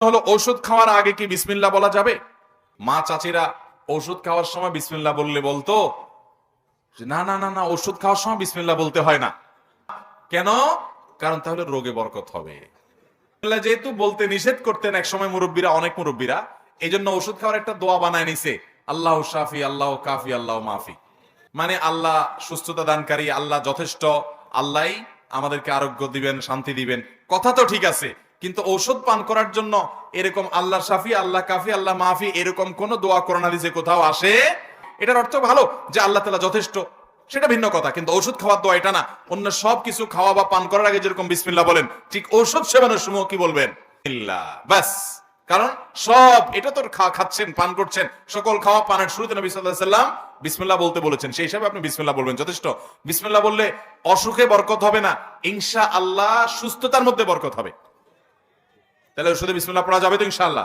হলো ঔষধ খাওয়ার আগে কি বিসমিল্লা বলা যাবে? মা চাচিরা ওষুধ খাওয়ার সময় বিসমিল্লা বললে বলতো না না না না, ওষুধ খাওয়ার সময় বিসমিল্লা বলতে হয় না। কেন? কারণ তাহলে রোগে বরকত হবে। যেহেতু বলতে নিষেধ করতেন এক সময় মুরব্বীরা, অনেক মুরব্বীরা এই জন্য ওষুধ খাওয়ার একটা দোয়া বানায় নিছে, আল্লাহ শাফি, আল্লাহ কাফি, আল্লাহ মাফি। মানে আল্লাহ সুস্থতা দানকারী, আল্লাহ যথেষ্ট, আল্লাহই আমাদেরকে আরোগ্য দিবেন, শান্তি দিবেন। কথা তো ঠিক আছে কিন্তু ঔষধ পান করার জন্য এরকম আল্লাহ শাফি, আল্লাহ কাফি, আল্লাহ মাফি এরকম কোন দোয়া করোনা দিছে কোথাও আসে? এটার অর্থ ভালো যে আল্লাহ তালা যথেষ্ট। সেটা ভিন্ন কথা, কিন্তু ওষুধ খাওয়ার দোয়া এটা না। অন্য সব কিছু খাওয়া বা পান করার আগে যেরকম বিসমিল্লাহ বলেন, ঠিক ঔষধ সেবনের সময় কি বলবেন? ব্যাস। কারণ সব, এটা তো খাচ্ছেন, পান করছেন, সকল খাওয়া পানের শুরুতে নবী সাল্লাম বিসমিল্লাহ বলতে বলেছেন। সেই হিসাবে আপনি বিসমিল্লা বলবেন, যথেষ্ট। বিসমিল্লা বললে অসুখে বরকত হবে না ইনশা আল্লাহ সুস্থতার মধ্যে বরকত হবে। তাহলে ওষুধে বিসমিল্লাহ পড়া যাবে তো ইনশাআল্লাহ।